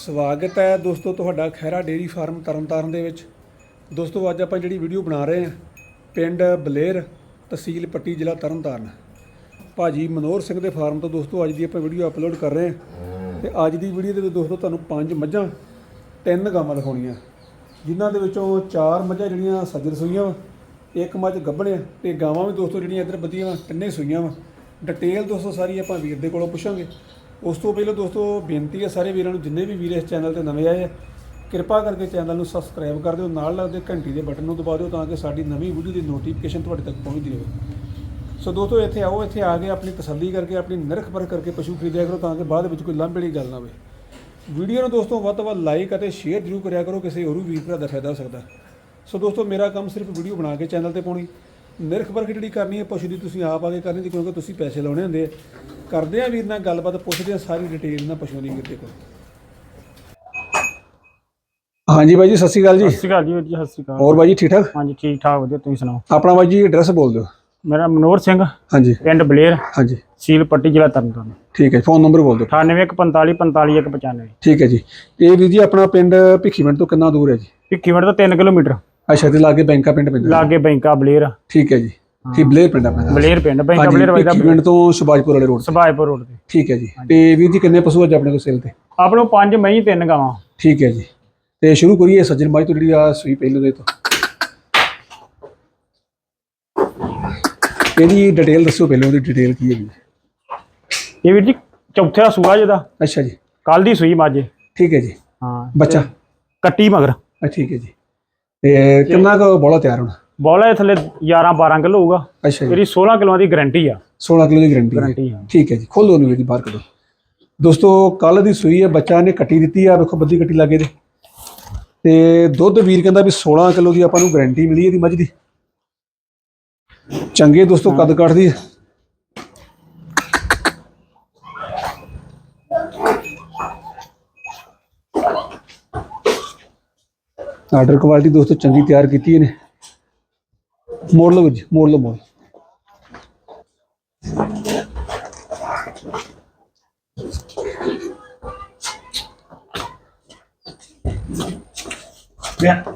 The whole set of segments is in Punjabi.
ਸਵਾਗਤ ਹੈ ਦੋਸਤੋ ਤੁਹਾਡਾ ਖੈਰਾ ਡੇਰੀ ਫਾਰਮ ਤਰਨਤਾਰਨ ਦੇ ਵਿੱਚ। ਦੋਸਤੋ ਅੱਜ ਆਪਾਂ ਜਿਹੜੀ ਵੀਡੀਓ ਬਣਾ ਰਹੇ ਹਾਂ, ਪਿੰਡ ਬਲੇਰ ਤਹਿਸੀਲ ਪੱਟੀ ਜ਼ਿਲ੍ਹਾ ਤਰਨਤਾਰਨ। ਭਾਜੀ ਮਨੋਹਰ ਸਿੰਘ ਦੇ ਫਾਰਮ ਤੋਂ ਦੋਸਤੋ ਅੱਜ ਦੀ ਆਪਾਂ ਵੀਡੀਓ ਅਪਲੋਡ ਕਰ ਰਹੇ ਹਾਂ। ਤੇ ਅੱਜ ਦੀ ਵੀਡੀਓ ਦੇ ਵਿੱਚ ਦੋਸਤੋ ਤੁਹਾਨੂੰ ਪੰਜ ਮੱਝਾਂ, ਤਿੰਨ ਗਾਵਾਂ ਦਿਖਾਉਣੀਆਂ। ਜਿਨ੍ਹਾਂ ਦੇ ਵਿੱਚੋਂ ਚਾਰ ਮੱਝਾਂ ਜਿਹੜੀਆਂ ਸੱਜਰ ਸੂਈਆਂ ਵਾ, ਇੱਕ ਮੱਝ ਗੱਭਣ ਆ ਤੇ ਗਾਵਾਂ ਵੀ ਦੋਸਤੋ ਜਿਹੜੀਆਂ ਇੱਧਰ ਵਧੀਆਂ ਵਾ, ਤਿੰਨੇ ਸੂਈਆਂ ਵਾ। ਡਿਟੇਲ ਦੋਸਤੋ ਸਾਰੀ ਆਪਾਂ ਵੀਰ ਦੇ ਕੋਲੋਂ ਪੁੱਛਾਂਗੇ। ਉਸ ਤੋਂ ਪਹਿਲਾਂ ਦੋਸਤੋ, ਬੇਨਤੀ ਹੈ ਸਾਰੇ ਵੀਰਾਂ ਨੂੰ, ਜਿੰਨੇ ਵੀ ਵੀਰ ਇਸ ਚੈਨਲ ਤੇ ਨਵੇਂ ਆਏ ਆ, ਕਿਰਪਾ ਕਰਕੇ ਚੈਨਲ ਨੂੰ ਸਬਸਕ੍ਰਾਈਬ ਕਰ ਦਿਓ, ਨਾਲ ਲੱਗਦੇ ਘੰਟੀ ਦੇ ਬਟਨ ਨੂੰ ਦਬਾ ਦਿਓ ਤਾਂ ਕਿ ਸਾਡੀ ਨਵੀਂ ਵੀਡੀਓ ਦੀ ਨੋਟੀਫਿਕੇਸ਼ਨ ਤੁਹਾਡੇ ਤੱਕ ਪਹੁੰਚਦੀ ਰਹੇ। ਸੋ ਦੋਸਤੋ, ਇੱਥੇ ਆਓ, ਇੱਥੇ ਆ ਕੇ ਆਪਣੀ ਤਸੱਲੀ ਕਰਕੇ, ਆਪਣੀ ਨਿਰਖ ਪਰਖ ਕਰਕੇ ਪਸ਼ੂ ਖਰੀਦਿਆ ਕਰੋ ਤਾਂ ਕਿ ਬਾਅਦ ਵਿੱਚ ਕੋਈ ਲਾਂਭੇ ਵਾਲੀ ਗੱਲ ਨਾ ਹੋਵੇ। ਵੀਡੀਓ ਨੂੰ ਦੋਸਤੋ, ਵੱਧ ਤੋਂ ਵੱਧ ਲਾਈਕ ਅਤੇ ਸ਼ੇਅਰ ਜ਼ਰੂਰ ਕਰਿਆ ਕਰੋ, ਕਿਸੇ ਹੋਰ ਵੀਰ ਭਰਾ ਦਾ ਫਾਇਦਾ ਹੋ ਸਕਦਾ। ਸੋ ਦੋਸਤੋ, ਮੇਰਾ ਕੰਮ ਸਿਰਫ ਵੀਡੀਓ ਬਣਾ ਕੇ ਚੈਨਲ ਤੇ ਪਾਉਣੀ। ਨਿਰਖ ਪਰਖ ਜਿਹੜੀ ਕਰਨੀ ਹੈ, ਪਸ਼ੂ ਦੀ ਤੁਸੀਂ ਆਪ ਆ ਕੇ ਕਰਨੀ ਦੀ ਕਿਉਂਕਿ ਤੁਸੀਂ ਪੈਸੇ ਲਾਉਣੇ ਹੁੰਦੇ ਆ। ਕਰਦੇ ਆ ਵੀਰ ਨਾਲ ਗੱਲਬਾਤ ਪੁੱਛਦੇ ਆ ਸਾਰੀ ਡਿਟੇਲ ਨਾਲ ਦੀ ਵੀਰ ਦੇ ਕੋਲ ਹਾਂਜੀ ਬਾਈ ਜੀ ਸਤਿ ਸ਼੍ਰੀ ਅਕਾਲ ਜੀ। ਸਤਿ ਸ਼੍ਰੀ ਅਕਾਲ ਜੀ ਵੀਰ ਜੀ ਸਤਿ ਸ਼੍ਰੀ ਅਕਾਲ। ਹੋਰ ਬਾਈ ਜੀ ਠੀਕ ਠਾਕ? ਹਾਂਜੀ ਠੀਕ ਠਾਕ ਵਧੀਆ ਤੁਸੀਂ ਸੁਣਾਓ? ਆਪਣਾ ਬਾਈ ਜੀ ਐਡਰੈਸ ਬੋਲ ਦਿਓ। ਮੇਰਾ ਮਨੋਹਰ ਸਿੰਘ ਹਾਂਜੀ। ਪਿੰਡ ਬਲੇਰ ਹਾਂਜੀ। ਸੀਲ ਪੱਟੀ ਜ਼ਿਲ੍ਹਾ ਤਰਨਤਾਰਨ। ਠੀਕ ਹੈ ਫੋਨ ਨੰਬਰ ਬੋਲ ਦਿਓ। 9845 45195 ਠੀਕ ਹੈ ਜੀ। ਇਹ ਵੀਰ ਜੀ ਆਪਣਾ ਪਿੰਡ ਭਿੱਖੀਵਿੰਡ ਤੋਂ ਕਿੰਨਾ ਦੂਰ ਹੈ ਜੀ? ਭਿੱਖੀਵਿੰਡ ਤੋਂ 3 ਕਿਲੋਮੀਟਰ। ਅੱਛਾ ਤੇ ਲਾਗੇ ਬੈਂਕਾ ਪਿੰਡ ਪੈਂਦਾ। ਲਾਗੇ ਬੈਂਕਾ ਬਲੇਰ। ਠੀਕ ਹੈ ਜੀ। ਠੀਕ ਬਲੇਰ ਪਿੰਡ ਆਪਣਾ। ਬਲੇਰ ਪਿੰਡ ਬੈਂਕਾ ਬਲੇਰ ਵਜਦਾ ਭਿੱਖੀਵਿੰਡ ਤੋਂ ਸੁਭਾਜਪੁਰ ਵਾਲੇ ਰੋਡ ਸਭਾਇਪੁਰ ਰੋਡ ਤੇ। ਠੀਕ ਹੈ ਜੀ। ਤੇ ਵੀਰ ਜੀ ਕਿੰਨੇ ਪਸ਼ੂ ਅੱਜ ਆਪਣੇ ਕੋਲ ਸੇਲ ਤੇ? ਆਪਣੇ ਕੋਲ ਪੰਜ ਮਹੀਂ ਤਿੰਨ ਗਾਵਾਂ। ਠੀਕ ਹੈ ਜੀ। ਤੇ ਸ਼ੁਰੂ ਕਰੀਏ ਸੱਜਣ ਬਾਈ ਤੋਂ ਜਿਹੜੀ ਆ ਸੂਈ ਪਹਿਲੇ ਦੇ ਤੋਂ। ਇਹਦੀ ਡਿਟੇਲ ਦੱਸੋ ਪਹਿਲੇ ਉਹਦੀ ਡਿਟੇਲ ਕੀ ਹੈ ਜੀ। ਇਹ ਵੀਰ ਜੀ ਚੌਥੇ ਸੂਆ ਜਿਹਦਾ। ਅੱਛਾ ਜੀ। ਕੱਲ ਦੀ ਸੂਈ ਮਾਝੇ ਠੀਕ ਹੈ ਜੀ। ਹਾਂ। ਬੱਚਾ? ਕੱਟੀ ਮਗਰ। ਠੀਕ ਹੈ ਜੀ। ਤੇ ਕਿੰਨਾ ਕੁ ਬੋਲਾ ਤਿਆਰ ਹੋਣਾ? ਬੋਲਾ ਇਹ ਥੱਲੇ 11 12 ਕਿਲੋ ਹੋਊਗਾ। ਅੱਛਾ ਜੀ। ਇਹਦੀ 16 ਕਿਲੋਆਂ ਦੀ ਗਾਰੰਟੀ ਆ। 16 ਕਿਲੋ ਦੀ ਗਰੰਟੀ ਹੈ। ਠੀਕ ਹੈ ਜੀ। ਖੋਲੋ ਨੂੰ ਇਹਦੀ ਬਾਹਰ ਕੱਢੋ। ਦੋਸਤੋ ਕੱਲ ਦੀ ਸੂਈ ਹੈ ਬੱਚਾ ਨੇ ਕੱਟੀ ਦਿੱਤੀ ਆ। ਵੇਖੋ ਬੱਦੀ ਕੱਟੀ ਲੱਗੇ ਦੇ। ਤੇ ਦੁੱਧ ਵੀਰ ਕਹਿੰਦਾ ਵੀ 16 ਕਿਲੋ ਦੀ ਆਪਾਂ ਨੂੰ ਗਾਰੰਟੀ ਮਿਲੀ ਇਹਦੀ ਮੱਝ ਦੀ। ਚੰਗੇ ਦੋਸਤੋ ਕੱਦ ਕੱਟਦੀ ਹੈ ਆਰਡਰ ਕੁਆਲਿਟੀ ਦੋਸਤੋ ਚੰਗੀ ਤਿਆਰ ਕੀਤੀ ਇਹਨੇ। ਮੋੜ ਲਓ ਜੀ, ਮੋੜ ਲਓ ਮੋੜ।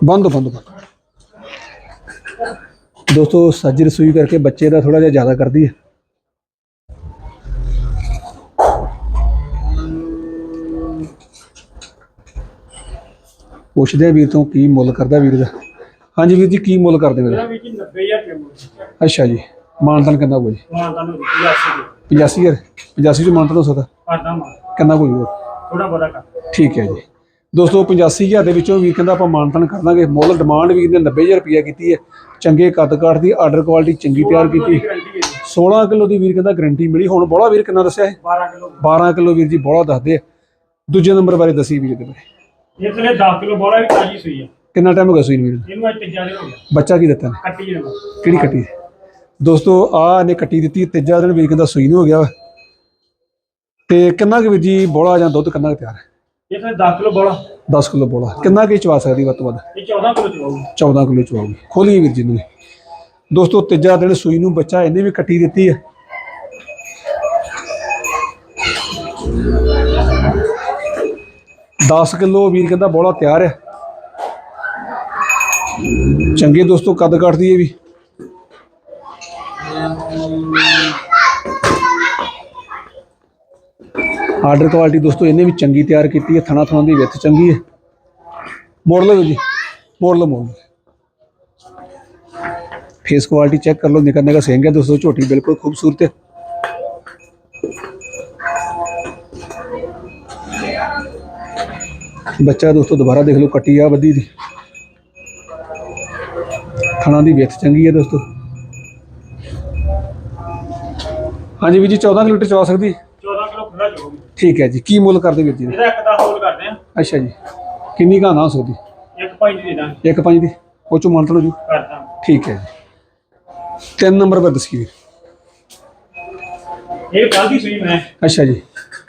ਬੰਦ ਬੰਦ ਦੋਸਤੋ, ਸੱਜ ਰਸੋਈ ਕਰਕੇ ਬੱਚੇ ਦਾ ਥੋੜਾ ਜਿਹਾ ਜ਼ਿਆਦਾ ਕਰਦੀ ਹੈ। ਪੁੱਛਦੇ ਵੀਰ ਤੋਂ ਕੀ ਮੁੱਲ ਕਰਦਾ ਵੀਰ ਦਾ। ਹਾਂਜੀ ਵੀਰ ਜੀ ਕੀ ਮੁੱਲ ਕਰਦੇ ਮੇਰਾ ਵੀਰ ਜੀ 90000 ਰੁਪਏ ਅੱਛਾ ਜੀ। ਮਾਨਤਨ ਕਿੰਨਾ ਕੋਈ ਮਾਂ ਤੁਹਾਨੂੰ 85 85000 85 ਚ ਮਾਨਤਨ ਹੋ ਸਕਦਾ? ਕਿੰਨਾ ਕੋਈ ਹੋਰ? ਥੋੜਾ ਬੜਾ ਕਰ। ਠੀਕ ਹੈ ਜੀ। ਦੋਸਤੋ 85000 ਦੇ ਵਿੱਚੋਂ ਵੀਰ ਕਹਿੰਦਾ ਆਪਾਂ ਮਾਨਤਨ ਕਰ ਦਾਂਗੇ। ਮੁੱਲ ਡਿਮਾਂਡ ਵੀਰ ਨੇ 90000 ਰੁਪਇਆ ਕੀਤੀ ਹੈ। ਚੰਗੇ ਕੱਦ ਕਾਠ ਦੀ ਆਰਡਰ ਕੁਆਲਿਟੀ ਚੰਗੀ ਤਿਆਰ ਕੀਤੀ। ਗਾਰੰਟੀ ਹੈ 16 ਕਿਲੋ ਦੀ ਵੀਰ ਕਹਿੰਦਾ ਗਾਰੰਟੀ ਮਿਲੀ। ਹੁਣ ਬੋਲਾ ਵੀਰ ਕਿੰਨਾ ਦੱਸਿਆ ਹੈ 12 ਕਿਲੋ। 12 ਕਿਲੋ ਵੀਰ ਜੀ ਬੋਲਾ ਦੱਸਦੇ ਦੂਜੇ ਨੰਬਰ ਬਾਰੇ ਦੱਸੀ ਵੀਰ ਦੇ ਬਾਰੇ ਇਹ ਥਲੇ 10 ਕਿਲੋ ਬੋਲਾ ਵੀ ਤਾਜੀ ਸੂਈ ਆ। ਕਿੰਨਾ ਟਾਈਮ ਹੋ ਗਿਆ ਸੂਈ ਨੂੰ ਵੀਰ? ਇਹਨੂੰ ਅੱਜ ਤੀਜਾ ਦਿਨ ਹੋ ਗਿਆ। ਬੱਚਾ ਕੀ ਦਿੱਤਾ? ਨੇ ਕੱਟੀ ਜਣਾ। ਕਿਹੜੀ ਕੱਟੀ? ਦੋਸਤੋ ਆ ਨੇ ਕੱਟੀ ਦਿੱਤੀ ਤੀਜਾ ਦਿਨ ਵੀਰ ਕਹਿੰਦਾ ਸੂਈ ਨੂੰ ਹੋ ਗਿਆ ਵਾ। ਤੇ ਕਿੰਨਾ ਕੁ ਵੀਰ ਜੀ ਬੋਲਾ ਜਾਂ ਦੁੱਧ ਕਿੰਨਾ ਕੁ ਤਿਆਰ ਹੈ? ਇਹ ਥਲੇ 10 ਕਿਲੋ ਬੋਲਾ। 10 ਕਿਲੋ ਬੋਲਾ। ਕਿੰਨਾ ਕੀ ਚਵਾ ਸਕਦੀ ਵੱਧ ਤੋਂ ਵੱਧ? ਇਹ 14 ਕਿਲੋ ਚਵਾਉ 14 ਕਿਲੋ ਚਵਾਉਗੀ ਖੋਲੀਏ ਵੀਰ ਜੀ ਨੂੰ। ਦੋਸਤੋ ਤੀਜਾ ਦਿਨ ਸੂਈ ਨੂੰ ਬੱਚਾ ਇਹਨੇ ਵੀ ਕੱਟੀ ਦਿੱਤੀ ਹੈ ਦਸ ਕਿਲੋ ਵੀਰ ਕਹਿੰਦਾ ਬੋਲਾ ਤਿਆਰ ਹੈ। ਚੰਗੇ ਦੋਸਤੋ ਕੱਦ ਕੱਟਦੀ ਹੈ ਵੀ। ਆਰਡਰ ਕੁਆਲਿਟੀ ਦੋਸਤੋ ਇਹਨੇ ਵੀ ਚੰਗੀ ਤਿਆਰ ਕੀਤੀ ਹੈ ਥਣਾ ਥਣਾ ਦੀ ਵਿੱਥ ਚੰਗੀ ਹੈ ਮੋੜ ਲਓ ਜੀ, ਮੋੜ ਲਓ, ਮੋੜ ਫੇਸ ਕੁਆਲਿਟੀ ਚੈੱਕ ਕਰ ਲਓ ਨਿਕਲਨੇ ਦਾ ਸਿੰਘ ਦੋਸਤੋ, ਝੋਟੀ ਬਿਲਕੁਲ ਖੂਬਸੂਰਤ ਹੈ ਬੱਚਾ ਦੋਸਤੋ ਦੁਬਾਰਾ ਦੇਖ ਲਓ, ਕੱਟੀ ਆ ਵੱਡੀ ਦੀ। ਖਾਣਾ ਦੀ ਵਿੱਥ ਚੰਗੀ ਹੈ ਦੋਸਤੋ? ਹਾਂਜੀ ਵੀਰ ਜੀ 14 ਕਿਲੋ ਚਵਾ ਸਕਦੀ? 14 ਕਿਲੋ ਖੁੱਲਾ ਚਵਾਉ ਠੀਕ ਹੈ ਜੀ ਕੀ ਮੁੱਲ ਕਰਦੇ ਵੀਰ ਜੀ? ਇਹਦਾ ਇੱਕ ਦਾ ਹੋਲ ਕਰਦੇ ਆ ਅੱਛਾ ਜੀ ਕਿੰਨੀ ਘਾਣਾ ਹੋ ਸਕਦੀ? ਇੱਕ ਪੰਜ ਦੇ ਦਾਂਗੇ ਇੱਕ ਪੰਜ ਦੀ? ਉਹ ਚੋਂ ਮੰਨ ਲਓ ਜੀ ਕਰਦਾ। ਠੀਕ ਹੈ ਜੀ। ਤਿੰਨ ਨੰਬਰ ਪਰ ਦੱਸੀ ਵੀਰ। ਇਹ ਕੱਲ ਦੀ ਸੂਈ ਮੈਂ। ਅੱਛਾ ਜੀ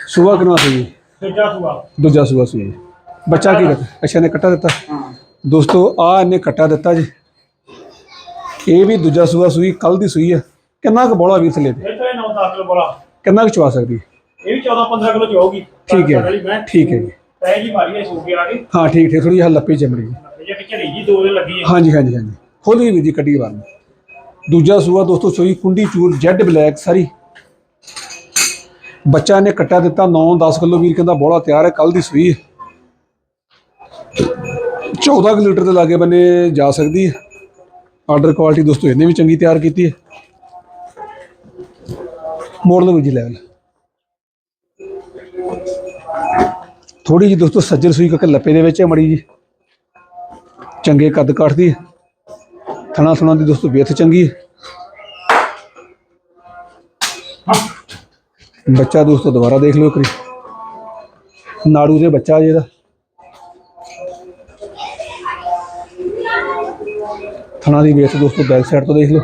ਸੁਬਾ ਕਿਨਵਾ ਸੀ ਜੀ ਦੂਜਾ ਸੂਆ। ਦੂਜਾ ਸੂਆ ਸੂਈ। ਬੱਚਾ ਕੀ ਦਿੱਤਾ ਅੱਛਾ ਨੇ ਕੱਟਾ ਦਿੱਤਾ। ਦੋਸਤੋ ਆ ਇਹਨੇ ਕੱਟਾ ਦਿੱਤਾ ਜੀ। ਇਹ ਵੀ ਦੂਜਾ ਸੂਆ ਸੂਈ ਕੱਲ ਦੀ ਸੂਈ ਹੈ। ਕਿੰਨਾ ਕੁ ਬੋਲਾ ਵੀਰ ਥਲੇ ਤੇ? ਇਹ ਥਲੇ 9 10 ਕਿਲੋ ਬੋਲਾ। ਕਿੰਨਾ ਕੁ ਚਵਾ ਸਕਦੀ? ਇਹ ਵੀ 14 15 ਕਿਲੋ ਚਵਾਉਗੀ ਠੀਕ ਹੈ। ਠੀਕ ਹੈ ਜੀ। ਤੈ ਜੀ ਮਾਰੀ ਹੈ ਸੂਕੇ ਠੀਕ ਠੀਕ। ਥੋੜੀ ਜਿਹੀ ਲੱਪੀ ਚਮੜੀ। ਜੀ ਜੇ ਕਿ ਝੜੀ ਜੀ ਦੋ ਦਿਨ ਲੱਗੀ ਹੈ। ਹਾਂਜੀ ਹਾਂਜੀ ਹਾਂਜੀ। ਖੋਲੀ ਵੀ ਜੀ ਕੱਢੀ ਵਾਰ ਦੂਜਾ ਸੂਆ ਦੋਸਤੋ ਸੋਈ ਕੁੰਡੀ ਚੂਰ ਜੈਡ ਬਲੈਕ ਸਾਰੀ। ਬੱਚਾ ਨੇ ਕੱਟਾ ਦਿੱਤਾ 9-10 ਕਿਲੋ ਵੀਰ ਕਹਿੰਦਾ ਬੋਲਾ ਤਿਆਰ ਹੈ ਕੱਲ ਦੀ ਸੂਈ ਹੈ। 14 ਕੁ ਲੀਟਰ ਦੇ ਲਾਗੇ ਬੰਨੇ ਜਾ ਸਕਦੀ ਹੈ। ਆਰਡਰ ਕੁਆਲਿਟੀ ਦੋਸਤੋ ਇਹਨੇ ਵੀ ਚੰਗੀ ਤਿਆਰ ਕੀਤੀ ਹੈ। ਮੋੜ ਲਓ ਜੀ ਲੈਵਲ ਥੋੜੀ ਜੀ ਦੋਸਤੋ ਸੱਜਰ ਸੂਈ ਕਰਕੇ ਲੱਪੇ ਦੇ ਵਿੱਚ ਹੈ ਮੜੀ ਜੀ ਚੰਗੇ ਕੱਦ ਕੱਟਦੀ ਹੈ। ਥਣਾ ਸੁਣਾ ਦੀ ਦੋਸਤੋ ਵੇਥ ਚੰਗੀ ਹੈ। ਬੱਚਾ ਦੋਸਤੋ ਦੁਬਾਰਾ ਦੇਖ ਲਓ ਕਰੀ ਨਾੜੂ ਦੇ ਬੱਚਾ ਜਿਹਦਾ ਥਣਾ ਦੀ ਵੇਥ ਦੋਸਤੋ ਬੈਕ ਸਾਈਡ ਤੋਂ ਦੇਖ ਲਓ।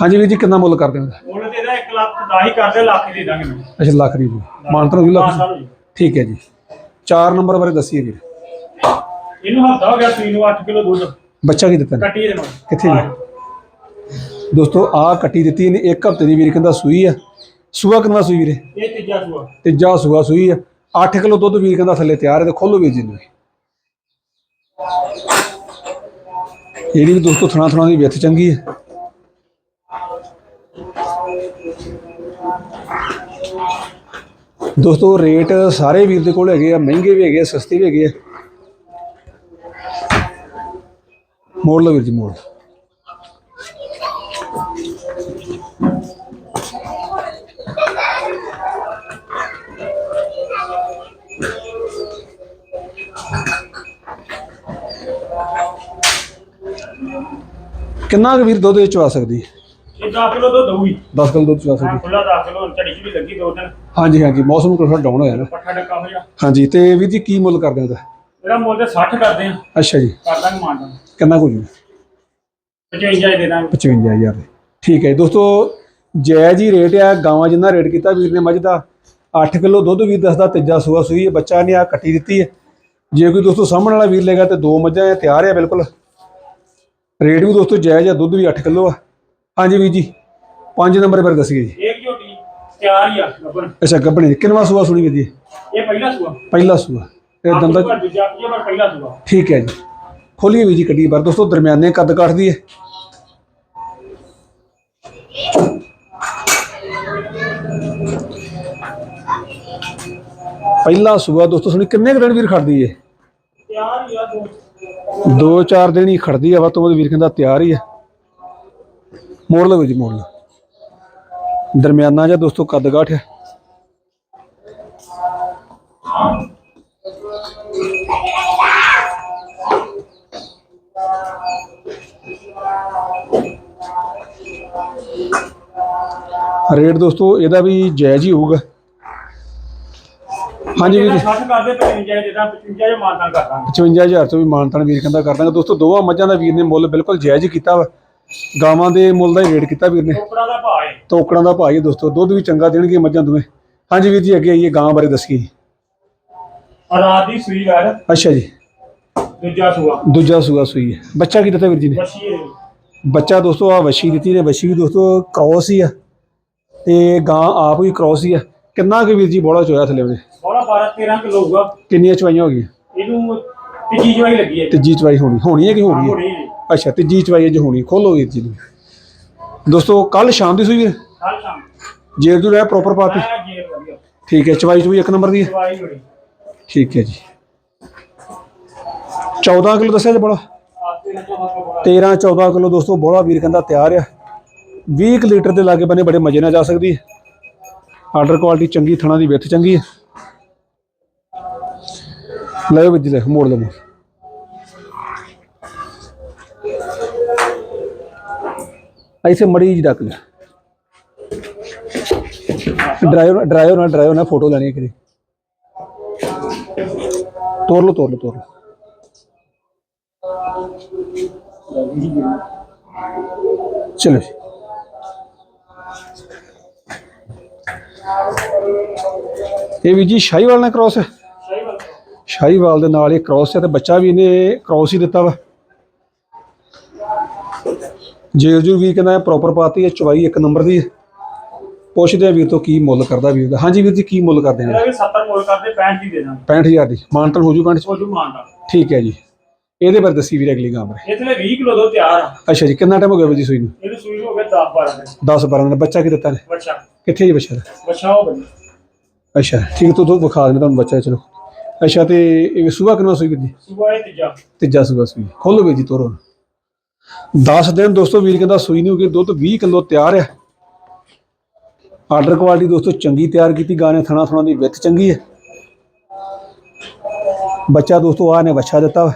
ਹਾਂਜੀ ਵੀਰ ਜੀ ਕਿੰਨਾ ਮੁੱਲ ਕਰਦੇ ਹੋ? ਮੁੱਲ ਤੇ ਇਹਦਾ 1 ਲੱਖ ਦਾ ਹੀ ਕਰਦੇ ਲੱਖ ਦੇ ਦਾਂਗੇ ਅੱਛਾ ਲੱਖ ਦੀ ਜੀ। ਮਾਨਤਨ ਵੀ ਲੱਖ ਠੀਕ ਹੈ ਜੀ। 4 ਨੰਬਰ ਬਾਰੇ ਦੱਸੀਏ ਵੀਰ। ਇਹਨੂੰ ਹਫਤਾ ਹੋ ਗਿਆ ਸੂਈ ਨੂੰ 8 ਕਿਲੋ ਦੁੱਧ। ਬੱਚਾ ਕੀ ਦਿੱਤਾ ਕੱਟੀ ਦੇ ਕਿੱਥੇ ਜੀ? ਦੋਸਤੋ ਆ ਕੱਟੀ ਦਿੱਤੀ ਇਹਨੇ ਇੱਕ ਹਫ਼ਤੇ ਦੀ ਵੀਰ ਕਹਿੰਦਾ ਸੂਈ ਆ। ਸੂਆ ਕਿੰਨਾ ਸੂਈ ਵੀਰੇ? ਇਹ ਤੀਜਾ ਸੂਆ। ਤੀਜਾ ਸੂਆ ਸੂਈ ਆ। 8 ਕਿਲੋ ਦੁੱਧ ਵੀਰ ਕਹਿੰਦਾ ਥੱਲੇ ਤਿਆਰ ਹੈ ਤੇ ਖੋਲੋ ਵੀਰ ਜੀ ਨੂੰ। ਇਹਦੀ ਵੀ ਦੋਸਤੋ ਥਣਾ ਥਣਾ ਦੀ ਵਿੱਥ ਚੰਗੀ ਹੈ ਦੋਸਤੋ ਰੇਟ ਸਾਰੇ ਵੀਰ ਦੇ ਕੋਲ ਹੈਗੇ ਆ, ਮਹਿੰਗੇ ਵੀ ਹੈਗੇ ਆ, ਸਸਤੇ ਵੀ ਹੈਗੇ ਆ ਮੋੜ ਲਓ ਵੀਰ ਜੀ, ਮੋੜ ਲਓ। ਕਿੰਨਾ ਕੁ ਵੀਰ ਦੁੱਧ ਵਿੱਚ ਆ ਸਕਦੀ? ਹੈ ਇਹ 10 ਕਿਲੋ ਦੁੱਧ ਦਊਗੀ। 10 ਕਿਲੋ ਦੁੱਧ ਚ ਆ ਸਕਦੀ। ਹਾਂ। ਖੁੱਲਾ 10 ਕਿਲੋ ਝੜੀ ਚ ਵੀ ਲੱਗੀ ਦੋ ਦਿਨ ਹਾਂਜੀ ਹਾਂਜੀ ਮੌਸਮ ਥੋੜਾ ਡਾਊਨ ਹੋਇਆ ਨਾ। ਪੱਠਾ ਡੱਕਾ ਹੋਇਆ ਹਾਂਜੀ ਤੇ ਵੀਰ ਜੀ ਕੀ ਮੁੱਲ ਕਰਦੇ ਹੋ ਇਹਦਾ? ਇਹਦਾ ਮੁੱਲ ਤੇ 60 ਕਰਦੇ ਆ ਅੱਛਾ ਜੀ। ਕਰ ਦਾਂਗੇ ਮਾਨ ਦਾਂਗੇ ਕਿੰਨਾ ਕੁ ਜੀ 55 ਹੀ ਦੇ ਦਾਂਗੇ। 55000 ਦੇ। ਠੀਕ ਹੈ ਜੀ। ਦੋਸਤੋ ਜਾਇਜ਼ ਹੀ ਰੇਟ ਆ ਗਾਵਾਂ ਜਿੰਨਾ ਰੇਟ ਕੀਤਾ ਵੀਰ ਨੇ ਮੱਝ ਦਾ। 8 ਕਿਲੋ ਦੁੱਧ ਵੀ ਦੱਸਦਾ ਤੀਜਾ ਸੂਆ ਸੂਈ ਹੈ ਬੱਚਾ ਨੇ ਆ ਕੱਟੀ ਦਿੱਤੀ ਹੈ। ਜੇ ਕੋਈ ਦੋਸਤੋ ਸਾਹਮਣੇ ਵਾਲਾ ਵੀਰ ਲੇਗਾ ਤੇ ਦੋ ਮੱਝਾਂ ਤਿਆਰ ਆ ਬਿਲਕੁਲ। ਰੇਟ ਵੀ ਦੋਸਤੋ ਜਾਇਜ਼ ਆ ਦੁੱਧ ਵੀ 8 ਕਿਲੋ ਆ। ਹਾਂਜੀ ਵੀਰ ਜੀ 5 ਨੰਬਰ ਪਰ ਦੱਸੀਏ ਜੀ। ਇੱਕ ਝੋਟੀ ਤਿਆਰ ਹੀ ਆ ਗੱਬਰ ਅੱਛਾ ਗੱਬਣੀ ਦੀ ਕਿੰਨਵਾ ਸੂਆ ਸੁਣੀ ਵੀਰ ਜੀ? ਇਹ ਪਹਿਲਾ ਸੂਆ। ਪਹਿਲਾ ਸੂਆ। ਇਹ ਦੰਦਾ ਦੂਜਾ ਪਰ ਪਹਿਲਾ ਸੂਆ। ਠੀਕ ਹੈ ਜੀ। ਖੋਲੀਏ ਵੀ ਜੀ ਕੱਢੀ ਬਾਰ ਦੋਸਤੋ ਦਰਮਿਆਨੇ ਕੱਦ ਕੱਟਦੀ ਹੈ। ਪਹਿਲਾ ਸੂਆ ਦੋਸਤੋ ਸੁਣੀ ਕਿੰਨੇ ਦਿਨ ਵੀਰ ਖੜਦੀ ਹੈ ਤਿਆਰ ਹੀ ਆ ਦੋ ਚਾਰ ਦਿਨ ਹੀ ਖੜਦੀ ਆ, ਵੱਧ ਤੋਂ ਵੱਧ ਵੀਰ ਕਹਿੰਦਾ ਤਿਆਰ ਹੀ ਆ। ਮੋੜ ਲਓ ਜੀ, ਮੋੜ ਲਓ। ਦਰਮਿਆਨਾ ਜਾਂ ਦੋਸਤੋ ਕੱਦ ਕਾਠ ਹੈ ਰੇਟ ਦੋਸਤੋ ਇਹਦਾ ਵੀ ਜਾਇਜ਼ ਹੀ ਹੋਊਗਾ। ਹਾਂਜੀ ਵੀਰ ਜੀ। 60 ਕਰਦੇ 55 ਦੇ ਦਾਂ 55 ਜੇ ਮਾਨ ਦਾਂਗੇ ਕਰ ਦਾਂਗੇ 55000 ਤੋਂ ਵੀ ਮਾਨਤਾਨ ਵੀਰ ਕਹਿੰਦਾ ਕਰ ਦਾਂਗਾ ਦੋਸਤੋ ਦੋਵਾਂ ਮੱਝਾਂ ਦਾ ਵੀਰ ਨੇ ਮੁੱਲ ਬਿਲਕੁਲ ਜਾਇਜ਼ ਹੀ ਕੀਤਾ ਵਾ। ਗਾਵਾਂ ਦੇ ਮੁੱਲ ਦਾ ਹੀ ਰੇਟ ਕੀਤਾ ਵੀਰ ਨੇ। ਟੋਕਰਾ ਦਾ ਭਾਅ ਹੈ। ਤੋਕੜਾਂ ਦਾ ਭਾਈ ਦੋਸਤੋ। ਦੁੱਧ ਵੀ ਚੰਗਾ ਦੇਣਗੇ ਮੱਝਾਂ ਦੋਵੇਂ। ਹਾਂਜੀ ਵੀਰ ਜੀ ਅੱਗੇ ਆਈਏ ਗਾਂ ਬਾਰੇ ਦੱਸੀਏ ਆ ਰਾਤ ਦੀ ਸੂਈ ਗੱਲ ਅੱਛਾ ਜੀ। ਦੂਜਾ ਸੂਆ। ਦੂਜਾ ਸੂਆ ਸੂਈ ਹੈ। ਬੱਚਾ ਕੀ ਦਿੱਤਾ ਵੀਰ ਜੀ ਨੇ? ਵਸ਼ੀ ਹੈ ਬੱਚਾ ਦੋਸਤੋ ਆ ਵਸ਼ੀ ਦਿੱਤੀ ਨੇ। ਵਸ਼ੀ ਵੀ ਦੋਸਤੋ ਕ੍ਰੋਸ ਹੀ ਆ। ਤੇ ਗਾਂ ਆਪ ਵੀ ਕ੍ਰੋਸ ਹੀ ਆ। ਕਿੰਨਾ ਕੁ ਵੀਰ ਜੀ ਬੋਲਾ ਚੋਇਆ ਥੱਲੇ ਉਹਨੇ ਬੋਲਾ 12 13 ਕਿਲੋ ਹੋਊਗਾ ਕਿੰਨੀਆਂ ਚਵਾਈਆਂ ਹੋ ਗਈਆਂ? ਇਹਨੂੰ ਤੀਜੀ ਜਵਾਈ ਲੱਗੀ ਹੈ। ਤੀਜੀ ਚਵਾਈ ਹੋਣੀ। ਹੋਣੀ ਹੈ ਕਿ ਹੋ ਹਾਂ, ਗਈ ਹੈ ਹੋਣੀ ਹੈ ਅੱਛਾ ਤੀਜੀ ਚਵਾਈ ਅੱਜ ਹੋਣੀ। ਖੋਲੋ ਵੀਰ ਜੀ ਨੂੰ ਦੋਸਤੋ ਕੱਲ ਸ਼ਾਮ ਦੀ ਸੂਈ ਵੀਰ ਕੱਲ ਸ਼ਾਮ ਜੇਰ ਜੂ ਰਹਿ ਪ੍ਰੋਪਰ ਪਾਤੀ? ਮੈਂ ਜੇਰ ਵਧੀਆ। ਠੀਕ ਹੈ ਚਵਾਈ ਚੂਈ ਇੱਕ ਨੰਬਰ ਦੀ ਹੈ? ਹੋਣੀ। ਠੀਕ ਹੈ ਜੀ। 14 ਕਿਲੋ ਦੱਸਿਆ ਜੀ ਬੜਾ ਆਤੇ ਨਾ ਬੋਲਾ। 13 14 ਕਿਲੋ ਦੋਸਤੋ ਬੋਲਾ ਵੀਰ ਕਹਿੰਦਾ ਤਿਆਰ ਆ। 20 ਕੁ ਲੀਟਰ ਦੇ ਲਾਗੇ ਬੰਨੇ ਬੜੇ ਮਜ਼ੇ ਨਾਲ ਜਾ ਸਕਦੀ ਹੈ। ਆਰਡਰ ਕੁਆਲਿਟੀ ਚੰਗੀ ਥਣਾ ਦੀ ਵਿੱਥ ਚੰਗੀ ਹੈ। ਲੈ ਵਿੱਚ ਲੈ ਮੋੜ ਲੈ ਮੋੜ ਐਸੇ ਮੜੀ ਜੀ ਡੱਕ ਲੈ ਡਰਾਈਵਰ ਡਰਾਈਵਰ ਨਾਲ ਡਰਾਈਵਰ ਨਾਲ ਫੋਟੋ ਲੈਣੀ ਹੈ ਕਿਤੇ। ਤੋਰ ਲਓ ਤੋਰ ਲਓ ਤੋਰ ਲਓ। ਚਲੋ ਜੀ। ਇਹ ਵੀ ਜੀ ਸ਼ਾਹੀਵਾਲ ਨਾਲ ਕ੍ਰਾਸ ਹੈ। ਸ਼ਾਹੀਵਾਲ ਦੇ ਨਾਲ ਇਹ ਕ੍ਰਾਸ ਹੈ ਤੇ ਬੱਚਾ ਵੀ ਇਹਨੇ ਕ੍ਰਾਸ ਹੀ ਦਿੱਤਾ ਵਾ। ਜੇਰ ਜੂ ਵੀ ਕਹਿੰਦਾ ਪ੍ਰੋਪਰ ਪਾਤੀ ਹੈ ਚਵਾਈ ਇੱਕ ਨੰਬਰ ਦੀ ਪੁੱਛਦੇ ਆ ਵੀਰ ਤੋਂ ਕੀ ਮੁੱਲ ਕਰਦਾ ਵੀਰ ਦਾ। ਹਾਂਜੀ ਵੀਰ ਜੀ ਕੀ ਮੁੱਲ ਕਰਦੇ ਇਹਦਾ ਆ ਵੀ 70 ਮੁੱਲ ਕਰਦੇ 65 ਦੀ ਦੇ ਦਾਂਗੇ। 65000 ਦੀ। ਮਾਨਤਨ ਹੋ ਜੂ ਉਹ ਜੂ ਠੀਕ ਹੈ ਜੀ। ਇਹਦੇ ਬਾਰੇ ਦੱਸੀ ਵੀਰ ਅਗਲੀ ਗਾਂ ਬਾਰੇ। ਇਥਲੇ 20 ਕਿਲੋ ਦੋ ਤਿਆਰ ਆ। ਅੱਛਾ ਜੀ ਕਿੰਨਾ ਟਾਈਮ ਹੋ ਗਿਆ ਵੀਰ ਜੀ ਸੂਈ ਨੂੰ? ਇਹਨੂੰ ਸੂਈ ਹੋ ਗਿਆ 10 12 ਦਿਨ। 10 12 ਦਿਨ। ਬੱਚਾ ਕੀ ਦਿੱਤਾ ਨੇ? ਬੱਚਾ। ਕਿੱਥੇ ਜੀ ਬੱਚਾ? ਦਾ ਬੱਚਾ ਹੋ ਬਣੀ। ਅੱਛਾ ਠੀਕ ਤੋਂ ਤੋਂ ਵਿਖਾ ਦੇਣਾ ਤੁਹਾਨੂੰ ਬੱਚਾ ਚਲੋ। ਅੱਛਾ ਤੇ ਇਹ ਸੂਆ ਕਿੰਨਾ ਸੂਈ ਵੀਰ ਜੀ? ਸੂਆ ਇਹ ਤੀਜਾ। ਤੀਜਾ ਸੂਆ ਸੂਈ। ਖੋਲੋ ਵੀਰ ਜੀ ਤੋਰੋ। 10 ਦਿਨ ਦੋਸਤੋ ਵੀਰ ਕਹਿੰਦਾ ਸੂਈ ਨਹੀਂ ਹੋ ਗਈ ਦੁੱਧ 20 ਕਿਲੋ ਤਿਆਰ ਹੈ ਆਰਡਰ ਕੁਆਲਿਟੀ ਦੋਸਤੋ ਚੰਗੀ ਤਿਆਰ ਕੀਤੀ ਗਾਣੇ ਥਣਾ ਥਣਾ ਦੀ ਵਿੱਥ ਚੰਗੀ ਹੈ ਬੱਚਾ ਦੋਸਤੋ ਆ ਨੇ ਬੱਚਾ ਦਿੱਤਾ ਵਾ।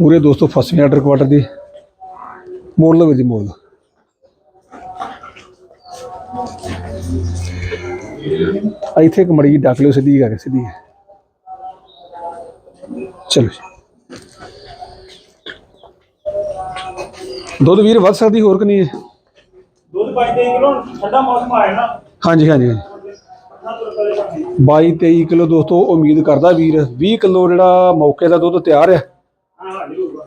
ਪੂਰੇ ਦੋਸਤੋ ਫਸੇ ਆਰਡਰ ਕੁਆਟਰ ਦੀ ਮੋੜ ਲਓ ਜੀ ਮੋੜ ਲਓ। ਇੱਥੇ ਇੱਕ ਮੜੀ ਡੱਕ ਲਿਓ ਸਿੱਧੀ ਕਰਕੇ ਸਿੱਧੀ ਚਲੋ ਦੁੱਧ ਵੀਰ ਵੱਧ ਸਕਦੀ ਹੋਰ ਕਿ ਨਹੀਂ? ਹੈ? ਦੁੱਧ 22 ਕਿਲੋ ਠੰਡਾ ਮੌਸਮ ਆਇਆ ਨਾ ਹਾਂਜੀ ਹਾਂਜੀ। ਹਾਂਜੀ। ਨਾ ਤੁਰ ਪਏ ਜਾਂਦੇ 22 23 ਕਿਲੋ ਦੋਸਤੋ ਉਮੀਦ ਕਰਦਾ ਵੀਰ 20 ਕਿਲੋ ਜਿਹੜਾ ਮੌਕੇ ਦਾ ਦੁੱਧ ਤਿਆਰ ਹੈ ਹੋਊਗਾ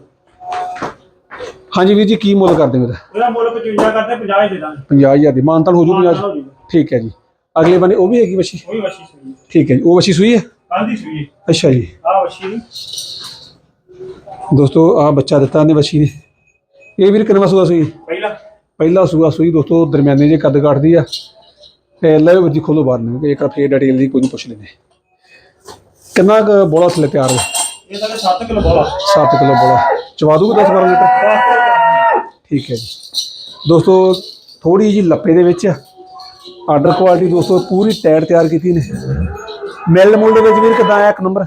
ਹਾਂਜੀ ਵੀਰ ਜੀ ਕੀ ਮੁੱਲ ਕਰਦੇ ਮੇਰਾ ਇਹਦਾ? ਮੁੱਲ 55 ਕਰਦੇ 50 ਹੀ ਦੇ ਦਾਂਗੇ। 50000 ਦੀ। ਮਾਨਤਾਨ ਹੋ ਜੂ ਮਾਨਤਾਨ 50 ਹੋ ਜਾਊਗਾ। ਠੀਕ ਹੈ ਜੀ। ਅਗਲੇ ਬੰਨੇ ਉਹ ਵੀ ਹੈਗੀ ਵਸ਼ੀ ਉਹ ਵੀ ਵਸ਼ੀ ਸੂਈ ਠੀਕ ਹੈ ਜੀ ਉਹ ਵਸ਼ੀ ਸੂਈ ਹੈ? ਦੀ ਸੂਈ ਅੱਛਾ ਜੀ। ਆ ਵਸ਼ੀ ਦੋਸਤੋ ਆ ਬੱਚਾ ਦਿੱਤਾ ਨੇ ਵਸ਼ੀ ਨੇ। ਇਹ ਵੀਰ ਕਿੰਨਵਾ ਸੂਆ ਸੂਈ? ਪਹਿਲਾ। ਪਹਿਲਾ ਸੂਆ ਸੂਈ ਦੋਸਤੋ ਦਰਮਿਆਨੇ ਜੇ ਕੱਦ ਕੱਟਦੀ ਆ ਤੇ ਲੈ ਜੀ ਖੋਲੋ ਬਾਹਰ ਨੂੰ। ਇੱਕ ਵਾਰ ਫੇਰ ਡਿਟੇਲ ਦੀ ਕੋਈ ਪੁੱਛ ਲੈਂਦੇ। ਕਿੰਨਾ ਕੁ ਬੋਲਾ ਥੱਲੇ ਤਿਆਰ ਹੈ ਇਹ ਤਾਂ 7 ਕਿਲੋ ਬੋਲਾ। 7 ਕਿਲੋ ਬੋਲਾ। ਚਵਾ ਦੂਗਾ 10 12 ਲੀਟਰ? ਠੀਕ ਹੈ ਜੀ। ਦੋਸਤੋ ਥੋੜੀ ਜੀ ਲੱਪੇ ਦੇ ਵਿੱਚ ਆਰਡਰ ਕੁਆਲਿਟੀ ਦੋਸਤੋ ਪੂਰੀ ਟਾਇਰ ਤਿਆਰ ਕੀਤੀ ਨੇ। ਮਿਲ ਮੁੱਲ ਦੇ ਵਿੱਚ ਵੀਰ ਕਿਦਾਂ ਆਇਆ? ਇੱਕ ਨੰਬਰ।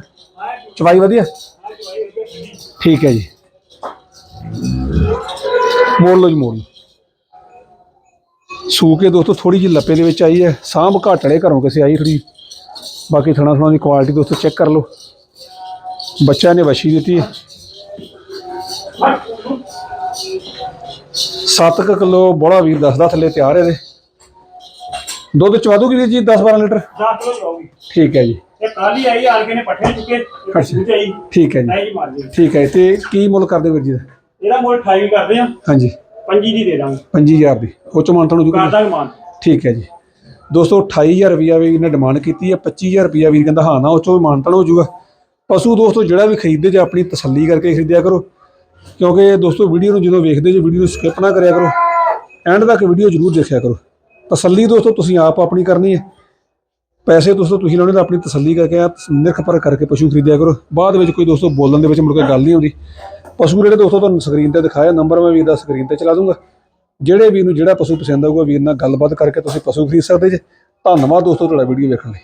ਚਵਾਈ ਵਧੀਆ? ਠੀਕ ਹੈ ਜੀ। ਮੋੜ ਲਓ ਜੀ, ਮੋੜ ਲਓ। ਸੂ ਕੇ ਦੋਸਤੋ ਥੋੜੀ ਜਿਹੀ ਲੱਪੇ ਦੇ ਵਿੱਚ ਆਈ ਹੈ। ਸਾਂਭ ਘਾਟੜੇ ਘਰੋਂ ਕਿਸੇ ਆਈ ਥੋੜੀ ਬਾਕੀ ਥਣਾ ਥਣਾ ਦੀ ਕੁਆਲਿਟੀ ਦੋਸਤੋ ਚੈੱਕ ਕਰ ਲਓ। ਬੱਚਾ ਨੇ ਵਸ਼ੀ ਦਿੱਤੀ ਹੈ। 7 ਕਿਲੋ ਬੋਲਾ ਵੀਰ ਦੱਸਦਾ ਥੱਲੇ ਤਿਆਰ ਇਹਦੇ। ਦੁੱਧ ਚਵਾ ਦੂਗੀ ਵੀਰ ਜੀ 10 12 ਲੀਟਰ? 10 ਕਿਲੋ ਜਾਊਗੀ ਠੀਕ ਹੈ ਜੀ। ਇਹ ਕੱਲ ਆਈ ਆਰ ਕੇ ਨੇ ਪੱਠੇ ਚੁੱਕੇ ਅੱਛਾ। ਆਈ। ਠੀਕ ਹੈ ਜੀ। ਜੀ ਮਾਰ ਦੇ ਠੀਕ ਹੈ ਤੇ ਕੀ ਮੁੱਲ ਕਰਦੇ ਵੀਰ ਜੀ ਦਾ? ਇਹਦਾ ਮੁੱਲ 28 ਕਰਦੇ ਆ। ਹਾਂਜੀ। 25 ਦੀ ਦੇ ਦਾਂਗੇ। 25000 ਦੀ। ਉਹ ਚ ਮਾਨਤਨ ਹੋ ਕਰ ਜੂਗਾ ਦਾਂਗੇ ਮਾਨ। ਠੀਕ ਹੈ ਜੀ। ਦੋਸਤੋ 28000 ਰੁਪਿਆ ਵੀ ਇਹਨੇ ਡਿਮਾਂਡ ਕੀਤੀ ਹੈ 25000 ਰੁਪਿਆ ਵੀਰ ਕਹਿੰਦਾ ਹਾਂ ਨਾ ਉਹ ਚੋਂ ਮਾਨਤਨ ਹੋ ਜੂਗਾ। ਪਸ਼ੂ ਦੋਸਤੋ ਜਿਹੜਾ ਵੀ ਖਰੀਦਦੇ ਜੇ ਆਪਣੀ ਤਸੱਲੀ ਕਰਕੇ ਖਰੀਦਿਆ ਕਰੋ। ਕਿਉਂਕਿ ਦੋਸਤੋ ਵੀਡੀਓ ਨੂੰ ਜਦੋਂ ਵੇਖਦੇ ਜੇ ਵੀਡੀਓ ਨੂੰ ਸਕਿਪ ਨਾ ਕਰਿਆ ਕਰੋ ਐਂਡ ਤੱਕ ਵੀਡੀਓ ਜ਼ਰੂਰ ਦੇਖਿਆ ਕਰੋ। ਤਸੱਲੀ ਦੋਸਤੋ, ਤੁਸੀਂ ਆਪ ਆਪਣੀ ਕਰਨੀ ਹੈ। ਪੈਸੇ ਦੋਸਤੋ, ਤੁਸੀਂ ਲਾਉਣੇ ਤਾਂ ਆਪਣੀ ਤਸੱਲੀ ਕਰਕੇ ਆ ਨਿਰਖ ਪਰ ਕਰਕੇ ਪਸ਼ੂ ਖਰੀਦਿਆ ਕਰੋ। ਬਾਅਦ ਵਿੱਚ ਕੋਈ ਦੋਸਤੋ ਬੋਲਣ ਦੇ ਵਿੱਚ ਮੁੜ ਕੇ ਗੱਲ ਨਹੀਂ ਆਉਂਦੀ। ਪਸ਼ੂ ਜਿਹੜੇ ਦੋਸਤੋ, ਤੁਹਾਨੂੰ ਸਕਰੀਨ ਤੇ ਦਿਖਾਇਆ ਨੰਬਰ ਮੈਂ ਵੀਰ ਦਾ ਸਕਰੀਨ ਤੇ ਚਲਾ ਦੂੰਗਾ। ਜਿਹੜੇ ਵੀਰ ਨੂੰ ਜਿਹੜਾ ਪਸ਼ੂ ਪਸੰਦ ਆਊਗਾ, ਵੀਰ ਨਾਲ ਗੱਲਬਾਤ ਕਰਕੇ ਤੁਸੀਂ ਪਸ਼ੂ ਖਰੀਦ ਸਕਦੇ ਜੇ। ਧੰਨਵਾਦ ਦੋਸਤੋ, ਤੁਹਾਡਾ ਵੀਡੀਓ ਵੇਖਣ ਲਈ।